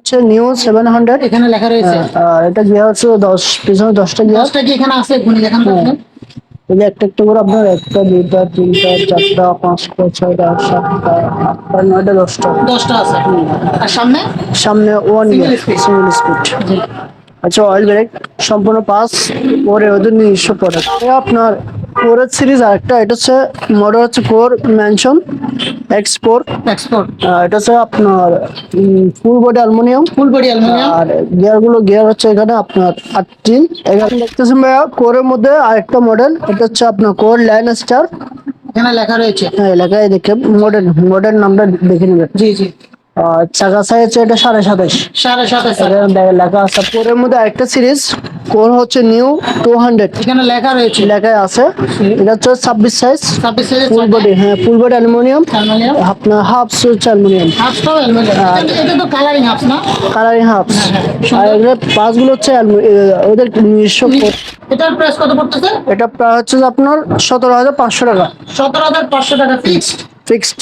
হচ্ছে new seven hundred এখানে লেখা রয়েছে। আর এটা গিয়ার হচ্ছে দশ পিছনে দশটা গিয়ার। দশটা কি এখানে আছে? যে একটা একটা করে আপনার একটা দুইটা তিনটা চারটা পাঁচটা ছয়টা সাতটা আটটা নয়টা দশটা। দশটা আছে। আর সামনে? সামনে ওয়ান সিঙ্গেল স্পিড আচ্ছা অয়েল ব্রেক সম্পূর্ণ পাস পরে ওদের নিজস্ব প্রোডাক্ট আপনার কোরের সিরিজ আরেকটা এটা হচ্ছে মডেল হচ্ছে কোর ম্যানশন এক্সপোর্ট এক্সপোর্ট এটা হচ্ছে আপনার full body aluminium full body aluminium আর গিয়ারগুলো গিয়ার হচ্ছে এখানে আপনার আটটি। এখানে দেখতেছেন ভাইয়া কোরের মধ্যে আরেকটা মডেল এটা হচ্ছে আপনার কোর লাইন স্টার এখানে লেখা রয়েছে। হ্যাঁ এলাকায় দেখে মডেল মডেল নামটা দেখে নেবেন। জি জি। চাকা সাইজ হচ্ছে এটা সাড়ে সাতাশ। সাড়ে লেখা আছে। কোরের মধ্যে আরেকটা সিরিজ কোর হচ্ছে নিউ টু হান্ড্রেড এখানে লেখা রয়েছে। লেখায় আছে। এটা হচ্ছে ছাব্বিশ সাইজ ছাব্বিশ ফুল বডি হ্যাঁ ফুল বডি অ্যালুমিনিয়াম আপনার হাফ সুইচ অ্যালুমিনিয়াম হাফটাও অ্যালুমিনিয়াম এটা তো কালারিং হাফ না? কালারিং হাফ আর এগুলো পাঁচগুলো হচ্ছে alumi- ওদের নিজস্ব এটার প্রাইস কত পড়তেছে? এটা প্রায় হচ্ছে আপনার সতেরো হাজার পাঁচশো টাকা। সতেরো হাজার পাঁচশো টাকা ফিক্সড ফিক্সড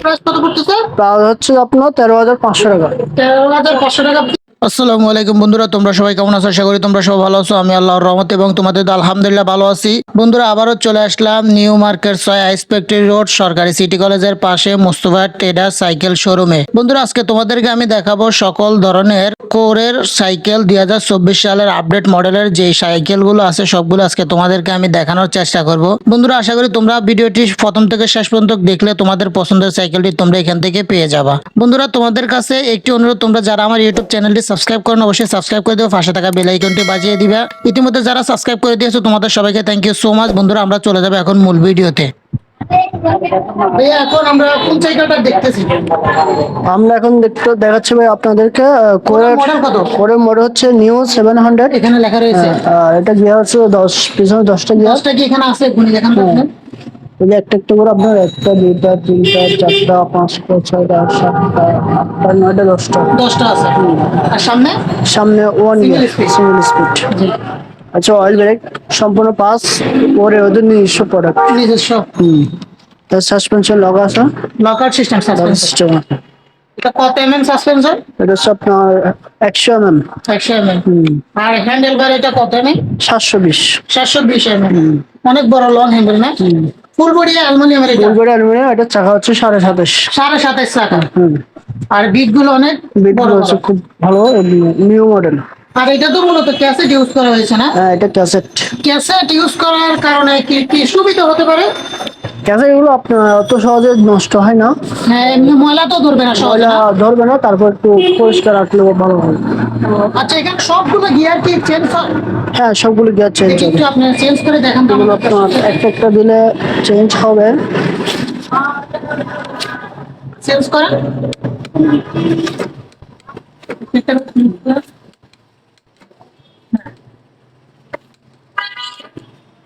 প্রাইস কত পড়তেছে? প্রায় হচ্ছে আপনার তেরো হাজার পাঁচশো টাকা। তেরো হাজার পাঁচশো টাকা আসসালামু আলাইকুম বন্ধুরা, তোমরা সবাই কেমন আছো? আশা করি তোমরা সবাই ভালো আছো। আমি আল্লাহর রহমত এবং তোমাদের আলহামদুলিল্লাহ ভালো আছি। বন্ধুরা, আবারও চলে আসলাম নিউ মার্কেট ছয় আইসপেক্টরি রোড, সরকারি সিটি কলেজের পাশে মুস্তফা ট্রেডার সাইকেল শোরুমে বন্ধুরা, আজকে তোমাদেরকে আমি দেখাবো সকল ধরনের কোরের সাইকেল দুই হাজার চব্বিশ সালের আপডেট মডেলের যে সাইকেলগুলো আছে, সবগুলো আজকে তোমাদেরকে আমি দেখানোর চেষ্টা করব। বন্ধুরা, আশা করি তোমরা ভিডিওটি প্রথম থেকে শেষ পর্যন্ত দেখলে তোমাদের পছন্দের সাইকেলটি তোমরা এখান থেকে পেয়ে যাবা। বন্ধুরা, তোমাদের কাছে একটি অনুরোধ, তোমরা যারা আমার ইউটিউব চ্যানেলটি সাবস্ক্রাইব করেন অবশ্যই সাবস্ক্রাইব করে দিও পাশে থাকা বেল আইকনটি বাজিয়ে দিবা। ইতিমধ্যে যারা সাবস্ক্রাইব করে দিয়েছ তোমাদের সবাইকে থ্যাংক ইউ সো মাচ বন্ধুরা আমরা চলে যাব এখন মূল ভিডিওতে। ভাইয়া এখন আমরা কোন সাইকেলটা দেখতেছি? আমরা এখন দেখতে দেখাচ্ছি ভাই আপনাদেরকে কোরের model কত? কোরের মডেল হচ্ছে নিউ সেভেন হান্ড্রেড এখানে লেখা রয়েছে। এটা গিয়ার হচ্ছে দশ পিছনে দশটা গিয়ার দশটা কি এখানে আছে? গুণি দেখান। তো আপনি। এই যে একটা একটা করে আপনার একটা দুইটা তিনটা চারটা পাঁচটা ছয়টা সাতটা আটটা নয়টা দশটা। দশটা আছে। আর সামনে? সামনে ওয়ান speed. সিঙ্গেল স্পিড আচ্ছা অয়েল ব্রেক সম্পূর্ণ পাস পরে ওদের নিজস্ব প্রোডাক্ট নিজস্ব। হুম। তার সাসপেনশন লগা আছে? লকার সিস্টেম আছে। এটা কত এমএম সাসপেন্সর এটা হচ্ছে আপনার একশো এম এম একশো এমএম হুম। আর হ্যান্ডেল বার এটা কত এমএম সাতশো বিশ। সাতশো বিশ এমএম অনেক বড় লং হ্যান্ডেল না? ফুল বডি অ্যালুমিনিয়ামের এটা। ফুলবেড অ্যালুমিনিয়াম এটা চাকা হচ্ছে সাড়ে সাতাশ। সাড়ে সাতাশ চাকা। আর বিটগুলো অনেক বিট হচ্ছে খুব ভালো নিউ মডেল আর এটা তো মূলত ক্যাসেট ইউজ করা হয়েছে না? হ্যাঁ এটা ক্যাসেট ক্যাসেট ইউজ করার কারণে কি কি সুবিধা হতে পারে? ক্যাসেট আপনার অত সহজে নষ্ট হয় না। হ্যাঁ এমনি ময়লা তো ধরবে না সহজে ময়লা ধরবে না তারপর একটু পরিষ্কার রাখলেও ভালো হবে আচ্ছা এখানে সবগুলো গিয়ার কি চেঞ্জ হ্যাঁ? সবগুলো গিয়ার চেঞ্জ হবে। একটু আপনি চেঞ্জ করে দেখান তো আপনার একটা একটা দিলে চেঞ্জ হবে। চেঞ্জ করেন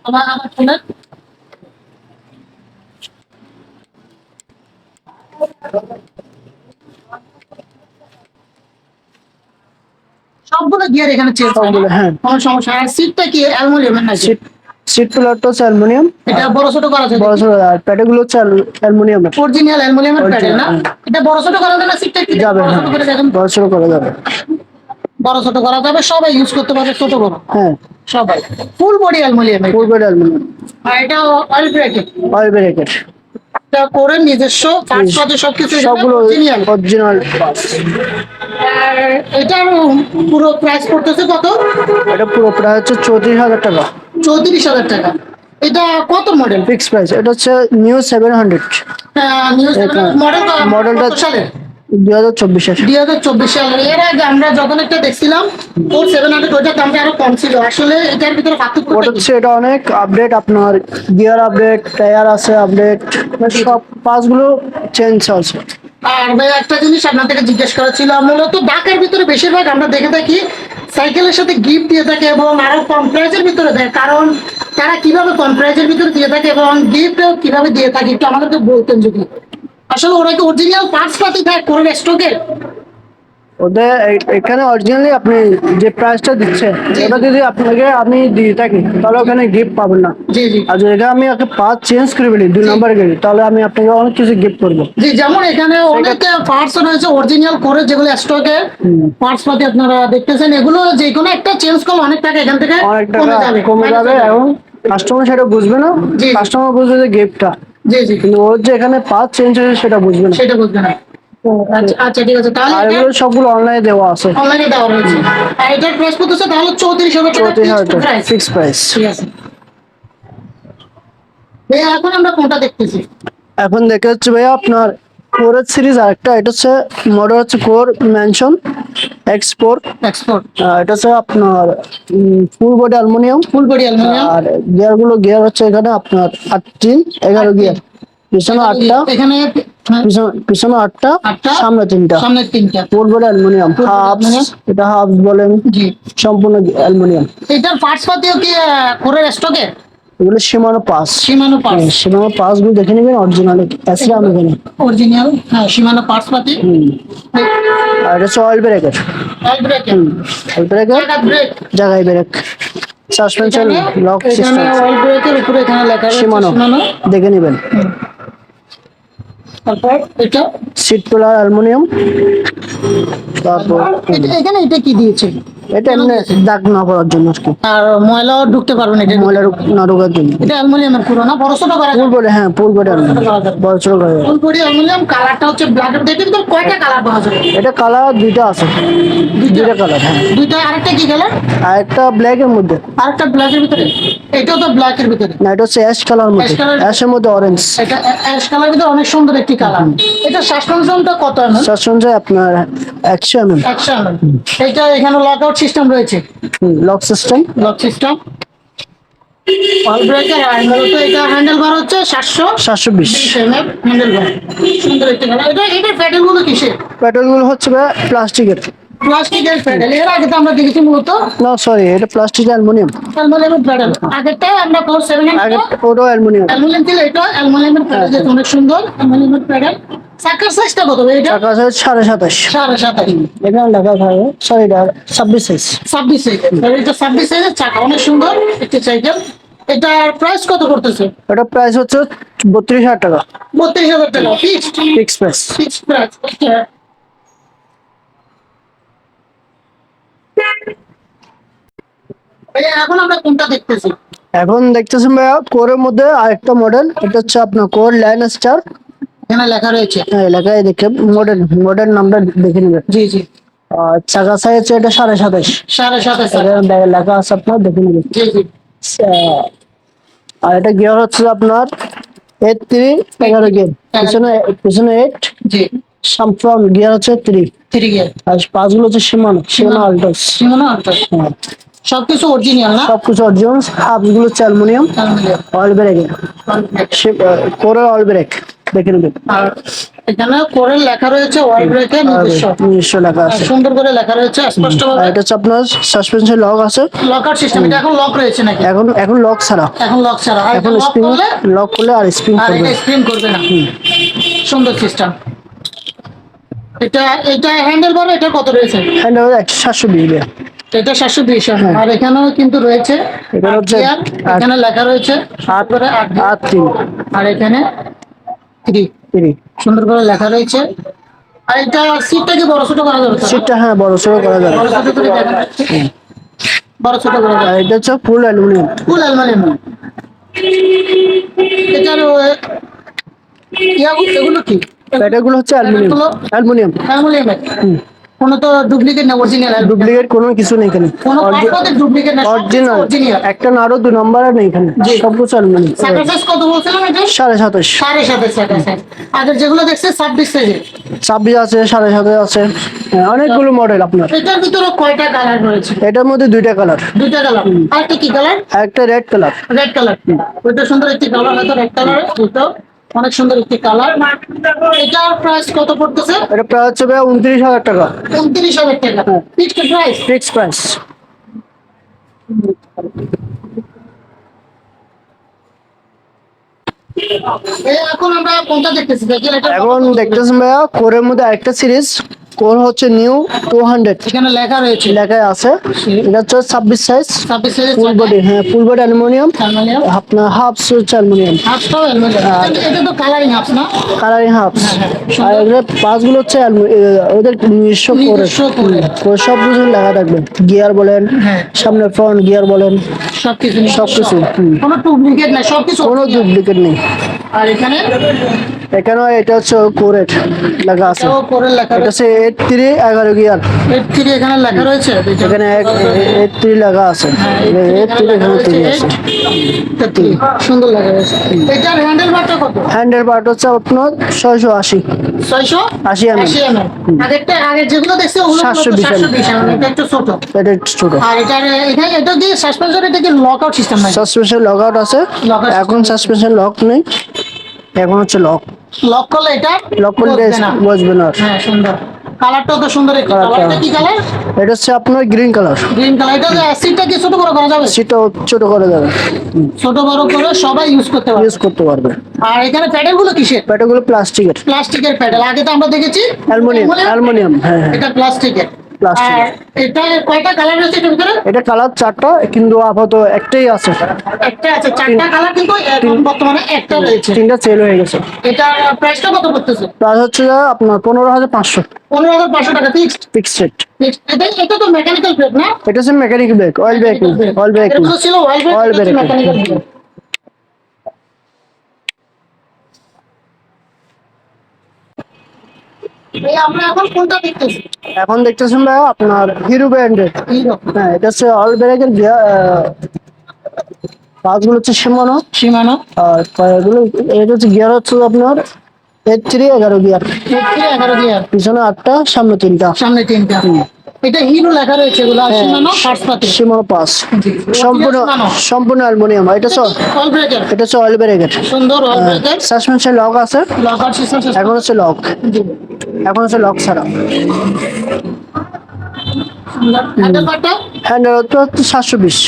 আবার আবার সবগুলো গিয়ার এখানে চেঞ্জ সবগুলো, হ্যাঁ। কোনো সমস্যা সিটটা কি অ্যালুমিনিয়ামের নাকি? সিট হচ্ছে অ্যালুমিনিয়াম এটা বড় ছোট করা যায় বড় ছোট আর প্যাডেগুলো হচ্ছে অ্যালুমিনিয়ামের অরিজিনাল অ্যালুমিনিয়ামের না? Original, এটা বড় ছোট করা যায় না? সিটটা কি যাবে বড় হ্যাঁ। ছোট করে দেখেন। বড় ছোট করা যাবে। বড় ছোট করা যাবে সবাই ইউজ করতে পারবে ছোট বড়। হ্যাঁ। সবাই। Full body aluminium full full body aluminium আর এটা অয়েল ব্রেকেট অয়েল ব্রেকেট করে নিজস্ব কাজপাতি সবকিছু সবগুলো অরিজিনাল এটা পুরো প্রাইস পড়তেছে কত? এটা পুরো প্রায় হচ্ছে চৌত্রিশ হাজার টাকা। চৌত্রিশ হাজার টাকা। এটা কত মডেল ফিক্স প্রাইস এটা হচ্ছে নিউ সেভেন হান্ড্রেড মডেলটা মডেল মডেলটা- দুই হাজার দুই হাজার চব্বিশ সালের এর আগে আমরা যখন একটা দেখছিলাম ফোর সেভেন হান্ড্রেড ওইটার দামটা আরও কম ছিল। আসলে এটার ভিতরে পার্থক্য ওটা হচ্ছে এটা অনেক আপডেট আপনার গিয়ার আপডেট টায়ার আছে আপডেট সব চেঞ্জ আছে আর ভাই একটা জিনিস আপনার থেকে জিজ্ঞেস করা ছিল মূলত ঢাকার ভিতরে বেশিরভাগ আমরা দেখে থাকি সাইকেলের সাথে গিফট দিয়ে থাকে এবং আরও কম প্রাইজের ভিতরে দেয়। কারণ তারা কীভাবে কম প্রাইজের ভিতরে দিয়ে থাকে এবং গিফট কীভাবে দিয়ে থাকে একটু আমাদেরকে বলতেন যদি। আসলে ওরা কি অরিজিনাল পার্টস পাতি দেয় করে স্টকে ওদের এখানে অরিজিনালি আপনি যে প্রাইসটা দিচ্ছেন এটা যদি আপনাকে আমি দিয়ে থাকি তাহলে ওখানে গিফট পাবেন না। জি জি। আর যদি আমি ওকে পাঁচ চেঞ্জ করে ফেলি দুই নম্বর গাড়ি তাহলে আমি আপনাকে অনেক কিছু গিফট করব। জি যেমন এখানে অনেক পার্টস রয়েছে অরিজিনাল করে যেগুলো স্টকে পার্টস পাতি আপনারা দেখতেছেন এগুলো যে কোনো একটা চেঞ্জ করলে অনেক টাকা এখান থেকে অনেক কমে টাকা যাবে কমে যাবে। এবং কাস্টমার সেটা বুঝবে না। কাস্টমার বুঝবে যে গিফটটা জি জি। কিন্তু ওর যে এখানে পাঁচ চেঞ্জ হয়েছে সেটা বুঝবে না। সেটা বুঝবে না। আচ্ছা আচ্ছা ঠিক আছে। তাহলে এগুলো সবগুলো অনলাইনে দেওয়া আছে। অনলাইনে দেওয়া রয়েছে। আর এটার প্রাইস কত তাহলে চৌত্রিশ হাজার টাকা ফিক্স প্রাইস ঠিক আছে। এখন আমরা কোনটা দেখতেছি? এখন দেখে হচ্ছে ভাইয়া আপনার কোরের সিরিজ আরেকটা এটা হচ্ছে মডেল হচ্ছে কোর ম্যানশন এক্সপোর্ট এক্সপোর্ট এটা হচ্ছে আপনার full body aluminium full body aluminium আর গিয়ারগুলো গিয়ার হচ্ছে এখানে আপনার আটটি এগারো গিয়ার পিছনে আটটা এখানে হ্যাঁ, পিছনে আটটা সামনে তিনটা। সামনে তিনটা। Full body aluminium Full half এটা হাফ বলেন। সম্পূর্ণ অ্যালুমিনিয়াম এটার পার্টস পাতিও কি করে স্টকে এগুলো সীমানো পাস। সীমানো পার্টস সীমানো পাসগুলো দেখে নেবেন অরিজিনাল অ্যাসিড আমি এখানে। অরিজিনাল হ্যাঁ সীমানো পার্টস পাতি। আর এটা হচ্ছে oil breaker oil brake oil breaker জায়গায় brake suspension lock system oil ব্রেকের উপরে এখানে লেখা রয়েছে সীমানো। দেখে নেবেন। তারপর এটা? সিট পিলার অ্যালুমিনিয়াম তারপর এখানে এটা কি দিয়েছে? এটা এমনি দাগ না পড়ার জন্য আর কি। আর ময়লাও ঢুকতে পারবে না এটা ময়লা না। ঢোকার জন্য। এটা অ্যালুমিনিয়ামের পুরো না? বড় ছোট করা? ফুল বডি হ্যাঁ ফুল বডি অ্যালুমিনিয়াম। বড় ছোট করে। ফুল বডি অ্যালুমিনিয়াম কালারটা হচ্ছে ব্ল্যাক এর। দেখতে কিন্তু কয়টা কালার পাওয়া যাবে। এটা কালার দুইটা আছে। দুইটা? কালার হ্যাঁ। দুইটা আরেকটা কি কালার আর একটা ব্ল্যাক এর মধ্যে। আরেকটা ব্ল্যাক এর ভিতরে? এটাও তো ব্ল্যাক এর ভিতরে। না এটা হচ্ছে অ্যাশ কালার মধ্যে। Colour- অ্যাশের মধ্যে অরেঞ্জ এটা অ্যাশ কালার ভিতরে অনেক সুন্দর একটি কালার এটা সাসপেনশনটা কত এমএম সাসপেনশন আপনার একশো এম এম একশো এমএম এটা এখানে লক আউট সিস্টেম রয়েছে। Lock system lock system oil breaker আর মূলত এটা হ্যান্ডেল বার হচ্ছে সাতশো সাতশো বিশ। হ্যান্ডেল বার সুন্দর একটি এটা এটা প্যাডেলগুলো কিসের? পেট্রোলগুলো হচ্ছে প্লাস্টিকের প্লাস্টিকের প্যাডেল এর আগে তো আমরা দেখেছি মূলত না সরি এটা প্লাস্টিক অ্যালুমিনিয়াম অ্যালুমিনিয়ামের প্যাডেল আগেরটা আমরা ফোর সেভেন আগে অ্যালুমিনিয়াম অ্যালুমিনিয়াম ছিল এটা অ্যালুমিনিয়ামের প্যাডেল যেটা অনেক সুন্দর অ্যালুমিনিয়ামের প্যাডেল চাকার সাইজটা কত এটা? সাড়ে সাতাশ। সাড়ে সাতাশ। এখানে লেখা থাকে সরি ছাব্বিশ সাইজ ছাব্বিশ এটা ছাব্বিশ সাইজের চাকা অনেক সুন্দর একটি সাইকেল এটার প্রাইস কত করতেছে এটা প্রাইস হচ্ছে বত্রিশ হাজার টাকা। বত্রিশ হাজার টাকা fixed fix price fixed price এখন আমরা কোনটা দেখতেছি? এখন দেখতেছেন ভাইয়া কোরের মধ্যে আরেকটা মডেল এটা হচ্ছে আপনার কোর লাইন স্টার এখানে লেখা রয়েছে। এলাকায় দেখে মডেল মডেল নামটা দেখে নেবেন। জি জি। চাকা সাইজ হচ্ছে এটা সাড়ে সাতাশ। সাড়ে সাতাশ। লেখা আছে আপনার দেখে নেবেন। জি জি। আর এটা গিয়ার হচ্ছে আপনার এইট থ্রি এগারো গিয়ার পিছনে পিছনে এইট জি। সামফ্রন গিয়ার হচ্ছে থ্রি থ্রি গিয়ার আর পাঁচগুলো হচ্ছে সীমানো সীমানো আল্টাস সীমানা আল্ট্রাস সবকিছু অরিজিনাল না? সবকিছু অরিজিনাল হচ্ছে অ্যালুমিনিয়াম অয়েল ব্রেক কোরের অয়েল ব্রেক দেখে নেবেন। আর এখানে করে লেখা রয়েছে ওয়াল ব্রেকের নিজস্ব। লেখা আছে। সুন্দর করে লেখা রয়েছে আর স্পষ্টভাবে। এটা হচ্ছে আপনার সাসপেনশন লক আছে। লকার সিস্টেম এটা এখন লক রয়েছে নাকি? এখন এখন লক ছাড়া। এখন লক ছাড়া। এখন স্প্রিং লক করলে আর স্প্রিং করবে স্প্রিং করবে না। সুন্দর সিস্টেম এটা এটা হ্যান্ডেল বার এটা কত রয়েছে? হ্যান্ড ওভার একশো সাতশো বিশ এটা সাতশো বিশ আর এখানেও কিন্তু রয়েছে এখানে হচ্ছে এখানে লেখা রয়েছে আট করে আট gear, আর তিন। আর এখানে থ্রি। তিন সুন্দর করে লেখা রয়েছে। আর এটা সিটটা কি বড় ছোট করা যাবে? সিটটা হ্যাঁ বড় সড়ো করা যাবে। বড় ছোট করে দেখা বড় ছোট করে আর এটা হচ্ছে ফুল অ্যালুমিনিয়াম ফুল অ্যালুমিনিয়াম এটার ও- ইয়া- এগুলো কি? প্যাটাগুলো হচ্ছে অ্যালুমিনিয়াম। অ্যালুমিনিয়াম। অ্যালুমিনিয়ামের কোনো তো ডুপ্লিকেট না অরিজিনাল ডুপ্লিকেট কোনো কিছু নেই এখানে। কোনো পার্টসে ডুপ্লিকেট না অরিজিনাল একটা নম্বর আর নেই এখানে। সব কিছু অ্যালুমিনিয়াম। সাইকেল কত বলছিলাম এটা? সাড়ে সাতাশ। সাড়ে আগের যেগুলো দেখছে ছাব্বিশ সাইজের ছাব্বিশ আছে সাড়ে সাতাশ আছে। হ্যাঁ, অনেকগুলো মডেল আপনার। এটার ভিতরে কয়টা কালার রয়েছে? এটার মধ্যে দুইটা কালার দুইটা কালার আর একটা কি কালার একটা রেড কালার রেড কালার ওইটা সুন্দর একটি কালার হয়তো রেড কালার দুটো। অনেক সুন্দর একটি কালার। এটার প্রাইস কত পড়তেছে? এটা প্রায় হচ্ছে ভাই উনত্রিশ হাজার টাকা। উনত্রিশ হাজার টাকা। ফিক্সড প্রাইস ফিক্সড প্রাইস এখন আমরা কোনটা দেখতেছি? দেখেন এটা এখন দেখতেছেন ভাইয়া কোরের মধ্যে আরেকটা সিরিজ কোর হচ্ছে নিউ টু হান্ড্রেড। এখানে লেখা রয়েছে। লেখায় আছে। এটা হচ্ছে ছাব্বিশ সাইজ ছাব্বিশ সাইজের ফুল বডি হ্যাঁ ফুল বডি অ্যালুমিনিয়াম। আপনার হাফ হচ্ছে অ্যালুমিনিয়াম কালারিং হাফস না? কালারিং হাফ আর এগুলো পাঁচগুলো হচ্ছে ওদের নিজস্ব করে সব কিছু লেখা থাকবে। গিয়ার বলেন। সামনে ফ্রন্ট গিয়ার বলেন সবকিছু সবকিছু। কোনো ডুপ্লিকেট না সবকিছু কোনো ডুপ্লিকেট নেই। আর এখানে এখানেও এটা হচ্ছে কোরেট লেখা আছে। এটাও করে লেখা এটা হচ্ছে এইট থ্রি এগারো গিয়ার এইট থ্রি এখানে লেখা রয়েছে? এখানে এইট থ্রি লেখা আছে। এইট থ্রি এখানে থ্রি আছে। সুন্দর লেখা রয়েছে। এটার হ্যান্ডেল বারটা কত? হ্যান্ডেল পার্ট হচ্ছে আপনার ছয়শো আশি। ছয়শো আশি mm আশি এম আগেরটা আগে যেগুলো দেখছি ওগুলো সাতশো বিশ mm, এটা একটু ছোট। এটা একটু ছোট। আর এখানে এটা কি সাসপেনশন এটা কি লক আউট সিস্টেম নাই সাসপেনশন লক আউট আছে এখন সাসপেনশন লক নেই। এখন হচ্ছে লক লক করলে এটা লক করলে বসবে না। হ্যাঁ সুন্দর। কালারটাও তো সুন্দর একটু কালারটা কি কালার এটা হচ্ছে আপনার গ্রিন কালার গ্রিন কালার এটা সিটটা কি ছোট বড় করা যাবে? সেটা ছোট করে যাবে। ছোট বড় করে সবাই ইউজ করতে পারবে। ইউজ করতে পারবে। আর এখানে প্যাডেলগুলো কিসের? প্যাটাগুলো প্লাস্টিকের প্লাস্টিকের প্যাডেল আগে তো আমরা দেখেছি অ্যালুমিনিয়াম অ্যালুমিনিয়াম হ্যাঁ এটা প্লাস্টিকের এটা কয়টা কালার ভিতরে? এটা কালার চারটা কিন্তু আপাতত একটাই আছে। একটা আছে চারটা কালার কিন্তু বর্তমানে একটা রয়েছে। তিনটা সেল হয়ে গেছে। এটার প্রাইসটা কত পড়তেছে? প্রাইস হচ্ছে আপনার পনেরো হাজার পাঁচশো। পনেরো হাজার পাঁচশো টাকা ফিক্সড ফিক্স রেট এটা এটা তো মেকানিক্যাল ব্রেক না? এটা হচ্ছে mechanic brake oil brake oil brake এটা অয়েল ব্রেক এটা। মেকানিক্যাল ব্রেক এই আমরা এখন কোনটা দেখতেছি? এখন দেখতেছেন ভাই আপনার হিরো ব্র্যান্ডের। হ্যাঁ এটা হচ্ছে অয়েল ব্রেকের পাঁচগুলো হচ্ছে সীমানো। সীমানো। আর এগুলো এটা হচ্ছে গিয়ার হচ্ছে আপনার এইট থ্রি এগারো গিয়ার এগারো গিয়ার পিছনে আটটা সামনে তিনটা। সামনে তিনটা। এটা হিরো লেখা রয়েছে এগুলো সীমানো ফার্স্ট সীমানো পাঁচ। সম্পূর্ণ। সম্পূর্ণ অ্যালুমিনিয়াম এটা হচ্ছে অল ব্রেকার এটা হচ্ছে অয়েল ব্রেকের সুন্দর অল ব্রেকার সাসপেনশন লক আছে। সিস্টেম এখন হচ্ছে লক এখন হচ্ছে লক ছাড়া। হ্যান্ডেল সাতশো বিশ।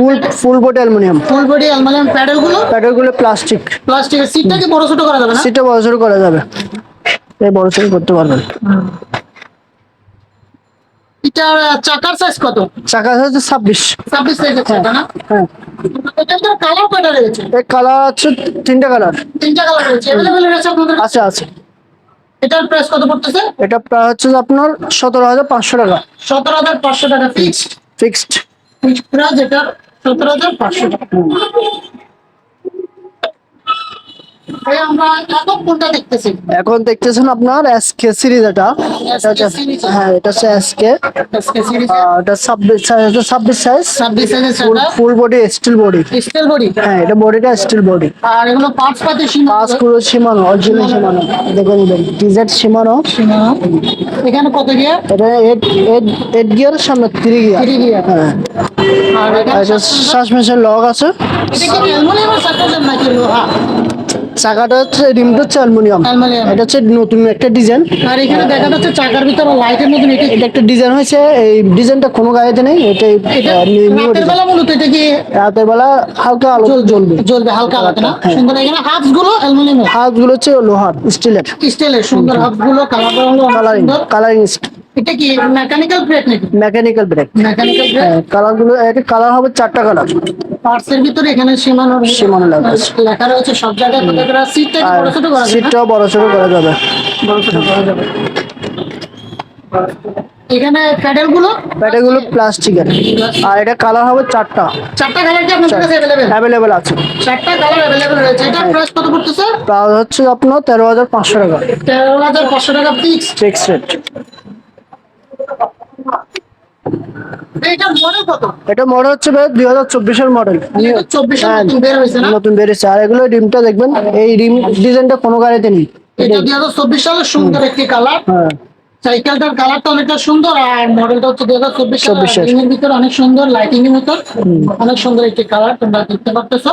Full full body aluminium. Full body aluminium প্যাডেলগুলো plastic. প্লাস্টিকের সিটটাকে বড় ছোট করা যাবে না? সিটটা বড় ছোট করা যাবে। এই বড় ছোট করতে পারবেন। আহ, চাকার সাইজ কত? চাকা হচ্ছে ছাব্বিশ। ছাব্বিশ চাকা না? হ্যাঁ। কালার কয়টা রয়েছে? এই কালার আছে তিনটা কালার তিনটা কালার রয়েছে। রয়েছে আপনাদের? আছে আছে। এটার প্রাইস কত পড়তেছে? এটা প্রায় হচ্ছে আপনার সতেরো হাজার পাঁচশো টাকা। সতেরো হাজার পাঁচশো টাকা ফিক্সড ফিক্সড ফিক্সড প্রাইস এটা সতেরো হাজার পাঁচশো টাকা। এখন দেখতেছেন আপনার এসকে সিরিজ এটা। হ্যাঁ এটা হচ্ছে এসকে এটা ছাব্বিশ size full body steel body steel body হ্যাঁ এটা বডিটা স্টিল বডি আর এগুলো পাঁচ পাতি পাঁচ পুরো সীমানো অরিজিনাল সীমানো। দেখে নেবেন টিজেড সীমানো। এখানে কত গিয়ার এটা এইট এইট এইট গিয়ার সামনে থ্রি গিয়ার থ্রি গিয়ার হ্যাঁ। আর এখানে এটা লক আছে। এটা কি অ্যালুমিনিয়াম সার্কেল নাকি লোহা? চাকাটা হচ্ছে রিমটা হচ্ছে অ্যালুমিনিয়াম। এটা হচ্ছে নতুন একটা ডিজাইন। আর এখানে দেখা যাচ্ছে চাকার ভিতরে লাইটের মতন এটি এটা একটা ডিজাইন হয়েছে এই ডিজাইনটা কোনো গাড়িতে নেই এটা রাতের বেলা মূলত এটা কি? রাতের বেলা হালকা আলো জ্বলবে জ্বলবে। হালকা আলাদা না? হ্যাঁ। সুন্দর এখানে হাফসগুলো অ্যালুমিনিয়াম হাতগুলো হচ্ছে লোহার স্টিলের। স্টিলের সুন্দর হাফসগুলো কালার কালারিং কালারিং এটা কি মেকানিক্যাল ব্রেক নাকি? মেকানিক্যাল ব্রেক মেকানিক্যাল ব্রেক হ্যাঁ কালারগুলো কালার হবে চারটা কালার। পার্টসের ভিতরে এখানে সীমানো সীমানো লেখা রয়েছে সব জায়গায় কত করে? সিটটা বড় ছোট করা যায় না? বড় ছোট করা যাবে। বড় ছোট করা যাবে। এখানে প্যাডেলগুলো ব্যাটাগুলো প্লাস্টিকের আর এটা কালার হবে চারটা। চারটা কালার কি আপনাদের কাছে অ্যাভেলেবেল অ্যাভেলেবেল আছে। চারটা কালার রয়েছে। এটা প্রাইস কত পড়তেছে? প্রাইস হচ্ছে আপনার তেরো হাজার পাঁচশো টাকা। তেরো হাজার পাঁচশো টাকা ফিক্স ফিক্স রেট এইটার মডেল কত এটা মডেল হচ্ছে দুই হাজার চব্বিশের মডেল হ্যাঁ। নতুন বের হয়েছে না? নতুন বেরিয়েছে আর এগুলো রিমটা দেখবেন এই রিম ডিজাইনটা কোনো গাড়িতে নেই। এটা দুই হাজার চব্বিশ সালের সুন্দর একটি কালার হ্যাঁ। সাইকেলটার কালারটা অনেকটা সুন্দর আর মডেলটা হচ্ছে দুই হাজার চব্বিশ 24 সালের ভিতরে অনেক সুন্দর লাইটিং এর ভিতর অনেক সুন্দর একটি কালার তোমরা দেখতে পারতেছো।